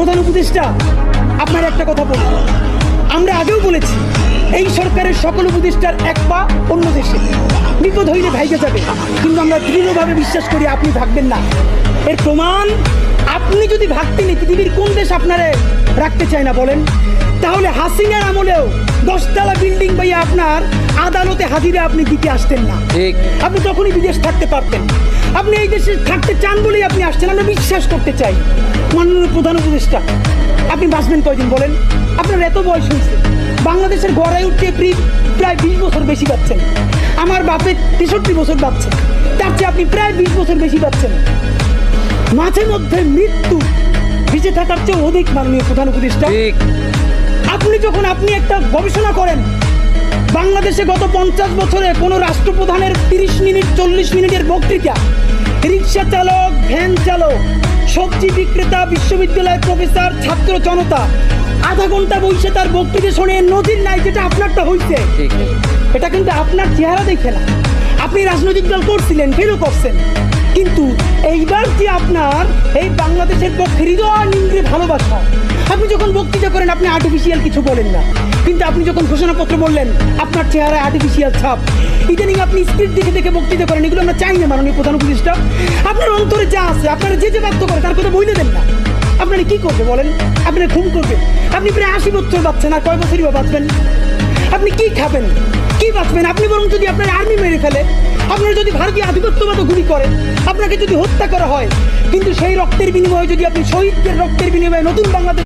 প্রধান উপদেষ্টা, আপনার একটা কথা বলব আমরা আগেও বলেছি, এই সরকারের সকল উপদেষ্টার এক পা অন্য দেশে। বিপদ হইলে ভাইকে যাবে, কিন্তু আমরা দৃঢ়ভাবে বিশ্বাস করি আপনি ভাববেন না। এর প্রমাণ, আপনি যদি ভাবতেন পৃথিবীর কোন দেশ আপনারে রাখতে চায় না বলেন? তাহলে হাসিনার আমলেও দশতলা আপনার আদালতে হাজিরা আপনি দিতে আসতেন না। ঠিক। আপনি তখনই বিদেশ থাকতে পারতেন। আপনি এই দেশে থাকতে চান বলেই আপনি আসছেন আমরা বিশ্বাস করতে চাই। মাননীয় প্রধান উপদেষ্টা আপনি বাঁচবেন কয়দিন বলেন? আপনার এত বয়স হয়েছে বাংলাদেশের গড়ায় উঠতে প্রি- প্রায় বিশ বছর বেশি পাচ্ছেন। আমার বাপের তেষট্টি বছর পাচ্ছে তার চেয়ে আপনি প্রায় বিশ বছর বেশি পাচ্ছেন। মাঝে মধ্যে মৃত্যু বেঁচে থাকার চেয়ে অধিক মাননীয় প্রধান উপদেষ্টা। আপনি যখন আপনি একটা গবেষণা করেন বাংলাদেশে গত পঞ্চাশ বছরে কোনো রাষ্ট্রপ্রধানের তিরিশ মিনিট চল্লিশ মিনিটের বক্তৃতা। রিক্সা চালক ভ্যান চালক সবজি বিক্রেতা বিশ্ববিদ্যালয়ের প্রফেসর ছাত্র জনতা। আধা ঘণ্টা বসে তার বক্তৃতা শুনে নজির নাই যেটা আপনারটা হইছে। এটা কিন্তু আপনার চেহারা দেখে না। আপনি রাজনৈতিক দল করছিলেন ফেরও করছেন কিন্তু এইবার যে আপনার এই বাংলাদেশের পক্ষে হৃদয় নিংড়ে ভালোবাসা আপনি যখন আপনি আর্টিফিশিয়াল কিছু বলেন না। কিন্তু আপনি যখন ঘোষণাপত্র বললেন, আপনার চেহারায় আর্টিফিশিয়াল ছাপ। ইদানিং আপনি স্ক্রিপ্ট দেখে দেখে বক্তৃতা করেন, এগুলো আমরা চাই না মাননীয় প্রধান উপদেষ্টা। আপনার অন্তরে যা আছে, আপনারা যে যে ব্যক্ত করে তার কথা বলে দেন না। আপনারা কি করবে বলেন? আপনারা খুন করবে আপনি প্রায় আশি বছর বাঁচছেন, আর কয় বছরই বা বাঁচবেন? আপনি কি খাবেন? কি বাঁচবেন? আপনি বরং যদি আপনার আর্মি মেরে ফেলে, আপনার যদি ভারতীয় আধিপত্যবাদ গুলি করে, আপনাকে যদি হত্যা করা হয়, কিন্তু সেই রক্তের বিনিময়ে যদি আপনি শহীদদের রক্তের বিনিময়ে নতুন বাংলাদেশ